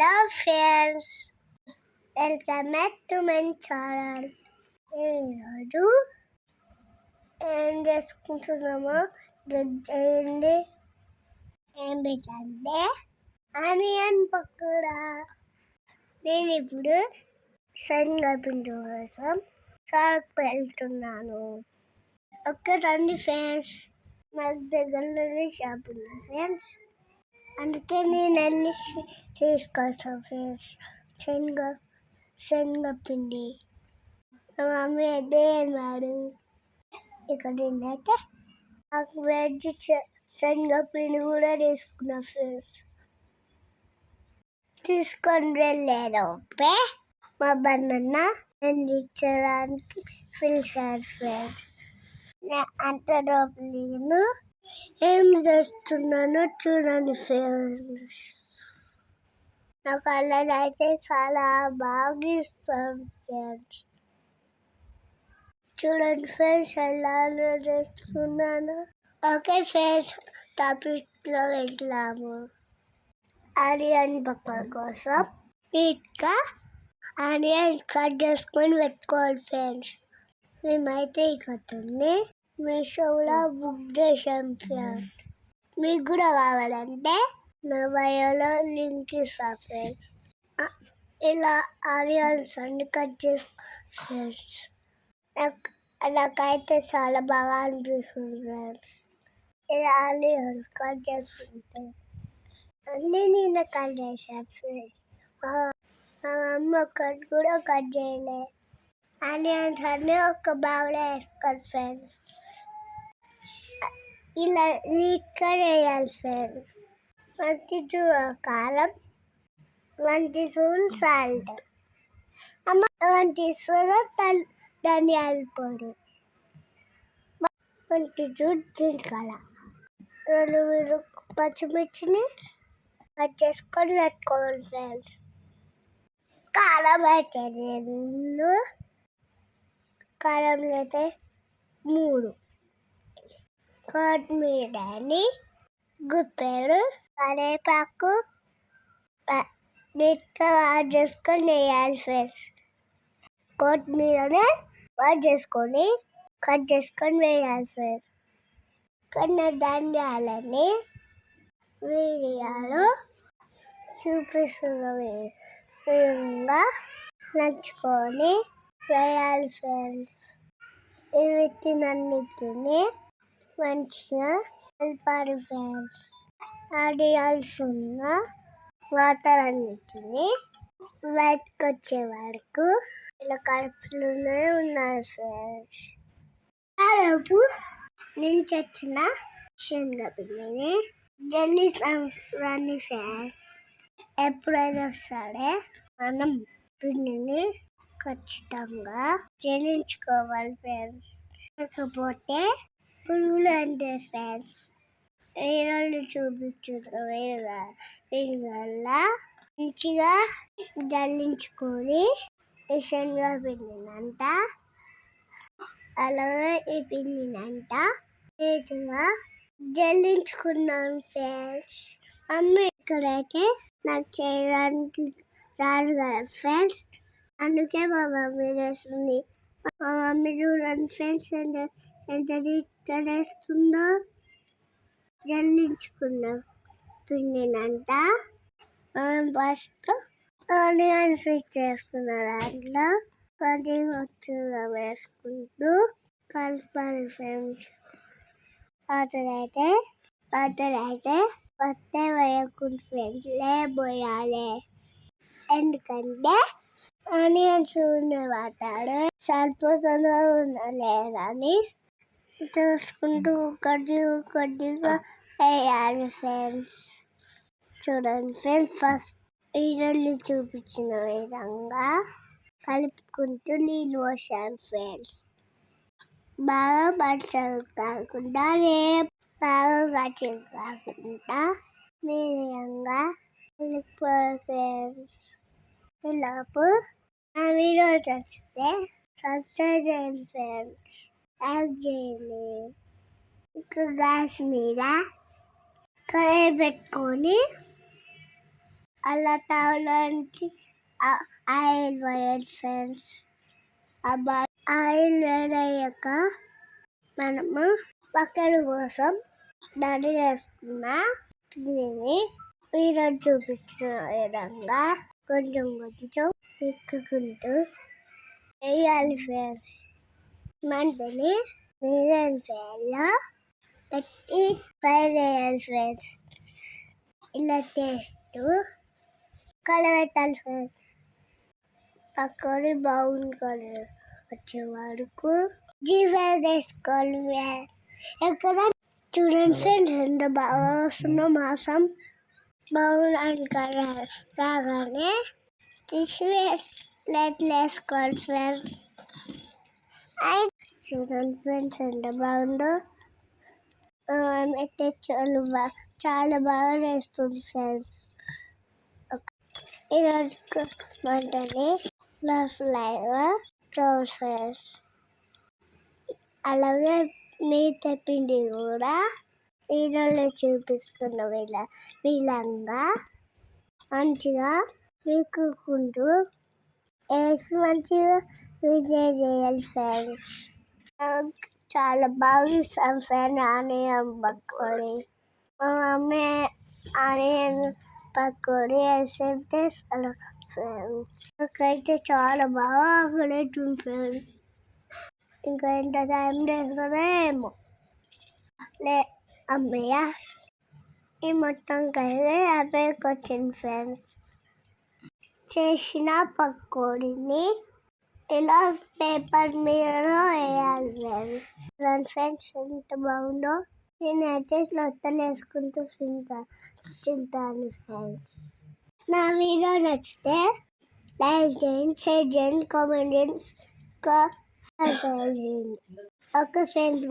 Hello friends welcome back to my channel ఈరోజు ఏం చేసుకుంటున్నామో get చేయండి ఏం పెట్టండి ఆనియన్ పకోడా నేను ఇప్పుడు శనగపిండి కోసం షాప్కి వెళ్తున్నాను. ఒక్కటండి ఫ్రెండ్స్ నాకు దగ్గరలోనే షాప్ ఉంది ఫ్రెండ్స్ అందుకే నేను వెళ్ళి తీసుకొస్తాను ఫ్రెండ్స్. శనగ శనగపిండి మా మమ్మీ అదే అన్నారు ఇక్కడ నేనైతే నాకు వెజ్ శనగపిండి కూడా తీసుకున్నా ఫ్రెండ్స్. తీసుకొని వెళ్ళేలోపే మా బన్న నేను ఇచ్చడానికి పిలిచారు ఫ్రెండ్స్. అంత నేను ఏం చేస్తున్నానో చూడండి ఫ్రెండ్స్ నాకు అలా అయితే చాలా బాగా ఇస్తాను ఫ్రెండ్స్ చూడండి ఫ్రెండ్స్ ఎలా చేస్తున్నాను. ఓకే ఫ్రెండ్స్ టాపిక్లో వెళ్ళాము ఆనియన్ పక్కల కోసం. నీట్గా ఆనియన్ కట్ చేసుకొని పెట్టుకోవాలి ఫ్రెండ్స్ మేమైతే ఇకతుంది మీషోలో బుక్ చేశాను ఫ్రెండ్స్ మీకు కూడా కావాలంటే నా బయోలో లింక్ ఇస్తా ఫ్రెండ్ ఇలా ఆడియన్స్ అన్ని కట్ చేసి ఫ్రెండ్స్ నాకు నాకైతే చాలా బాగా అనిపిస్తుంది ఫ్రెండ్స్ ఇలా ఆడియన్స్ కట్ చేస్తుంటే అన్నీ నేను కట్ చేశాను ఫ్రెండ్స్ మా మమ్మీ ఒక్కటి కూడా కట్ చేయలే. ఆనియన్స్ అన్నీ ఒక బాగా వేసుకోండి ఫ్రెండ్స్. ఇలా నీట్గా వేయాలి ఫ్రెండ్స్ మంచి కారం మంచి చూడు సాల్ట్. అమ్మ వంటి చూడు ధనియాల పొడి. వంటి చూడు జీలకర్ర. రెండు మీరు పచ్చిమిర్చిని కట్ చేసుకొని పెట్టుకోవాలి ఫ్రెండ్స్. కారం అయితే రెండు కారం అయితే మూడు. కొత్తిమీరని గుప్పెలు కరేపాకు నీట్గా వాష్ చేసుకొని వేయాలి ఫ్రెండ్స్. కొత్తిమీరని వాష్ చేసుకొని కట్ చేసుకొని వేయాలి ఫ్రెండ్స్. కొన్ని ధనియాలని వీడియోలో చూపిస్తున్న విధంగా నచ్చుకొని వేయాలి ఫ్రెండ్స్. ఇవి వీటినన్నిటిని మంచిగా కలపాలి ఫ్రెండ్స్ ఆడియాల్సిన వాటర్ అన్నిటిని బయటకు వచ్చే వరకు ఇలా కలుపుతూనే ఉన్నారు ఫ్రెండ్స్ ఆలోపు నుంచి వచ్చిన శనగపిండిని జల్లీ సంవత్సరాన్ని ఫ్రెండ్స్ ఎప్పుడైనా సరే మనం పిండిని ఖచ్చితంగా చెల్లించుకోవాలి ఫ్రెండ్స్ లేకపోతే పురుగులు అంటే ఫ్రెండ్స్ ఈరోజు చూపిస్తున్నారు దీనివల్ల మంచిగా జల్లించుకొని శనగ పిండినంత అలాగే ఈ పిండినంత నీట్గా జల్లించుకున్నాను ఫ్రెండ్స్. అమ్మ ఇక్కడైతే నాకు చేయడానికి రాదు కదా ఫ్రెండ్స్. అందుకే మా మమ్మీ వేస్తుంది మా మమ్మీ చూడండి ఫ్రెండ్స్ ఎంత ఎంత నీట్గా వేస్తుందో జల్లించుకున్న పిండినంత మనం ఫస్ట్ ఆనియన్ ఫిట్ చేసుకున్న దాంట్లో కొద్దిగా వేసుకుంటూ కలపాలి ఫ్రెండ్స్ పాత్రలైతే అయితే వాటర్ అయితే వేయకుండా ఫ్రెండ్స్ లేబోయాలి ఎందుకంటే ఆనియన్స్ ఉన్న వాటర్ సరిపోతుందో లేదని చూసుకుంటూ కొద్దిగా కొద్దిగా వేయాలి ఫ్రెండ్స్ చూడండి ఫ్రెండ్స్ ఫస్ట్ ఈరోజు చూపించిన విధంగా కలుపుకుంటూ నీళ్ళు పోసాను ఫ్రెండ్స్ బాగా పచ్చడి కాకుండా బాగా గట్టి కాకుండా మీడియంగా కలుపుకోవాలి ఫ్రెండ్స్ ఈలోపు నా వీడియో నచ్చితే సబ్స్క్రైబ్ చేయండి. ఫ్రెండ్స్ లైక్ చేయండి ఇంకా గ్యాస్ మీద కడాయి పెట్టుకొని అలా తావలోంచి ఆయిల్ పోయాలి ఫ్రెండ్స్ ఆ ఆయిల్ వేడయ్యాక మనము పక్కన కోసం దాడి చేసుకున్న దీనిని మీరు చూపించిన విధంగా కొంచెం కొంచెం ఎక్కుకుంటూ వేయాలి ఫ్రెండ్స్. మంటని మీడియం ఫ్లేమ్లో పెట్టి ఫ్రై చేయాలి ఫ్రెండ్స్. ఇలా టేస్ట్ కలబెట్టాలి ఫ్రెండ్స్. పక్కని బాగుంది వచ్చే వరకు జీవే వేసుకోవాలి ఫ్రెండ్స్. ఎక్కడ చూడండి ఫ్రెండ్స్ ఎంత బాగా వస్తుందో మాసం. బాగుండాలి రాగానే తీసి ప్లేట్లు వేసుకోవాలి ఫ్రెండ్స్ చూడండి ఫ్రెండ్స్ ఎంత బాగుందో అయితే చాలా బాగా చాలా బాగా చేస్తుంది ఫ్రెండ్స్ ఈరోజు వంటని నా ఫ్లైవర్ క్లోజ్ ఫ్రెండ్స్ అలాగే మీ తెప్పింది కూడా ఈరోజు చూపిస్తున్న వీళ్ళ వీళ్ళంగా మంచిగా వీక్కుంటూ వేసి మంచిగా విజయ్ చేయాలి ఫ్రెండ్స్ చాలా బాగా ఇస్తాను ఫ్రెండ్ ఆనియన్ పకోడీ. మా మమ్మీ ఆనియన్ పకోడీ వేసేస్తే చాలా ఫ్రెండ్స్. నాకైతే చాలా బాగా ఆకలిస్తుంది ఫ్రెండ్స్. ఇంకా ఎంత టైం చేస్తుందో ఏమో. లే అమ్మయ్య ఈ మొత్తం కలిసి అబ్బాయికి వచ్చింది ఫ్రెండ్స్. చేసిన పకోడీని ఇలా పేపర్ మీద వేయాలి మేము. దాని ఫ్రెండ్స్ ఎంత బాగుందో? నేనైతే లొత్తలు వేసుకుంటూ తింటా తింటాను ఫ్రెండ్స్ నా వీడియో నచ్చితే లైక్ చేయండి షేర్ చేయండి కామెంట్ చేయండి ఇంకా ఓకే ఫ్రెండ్స్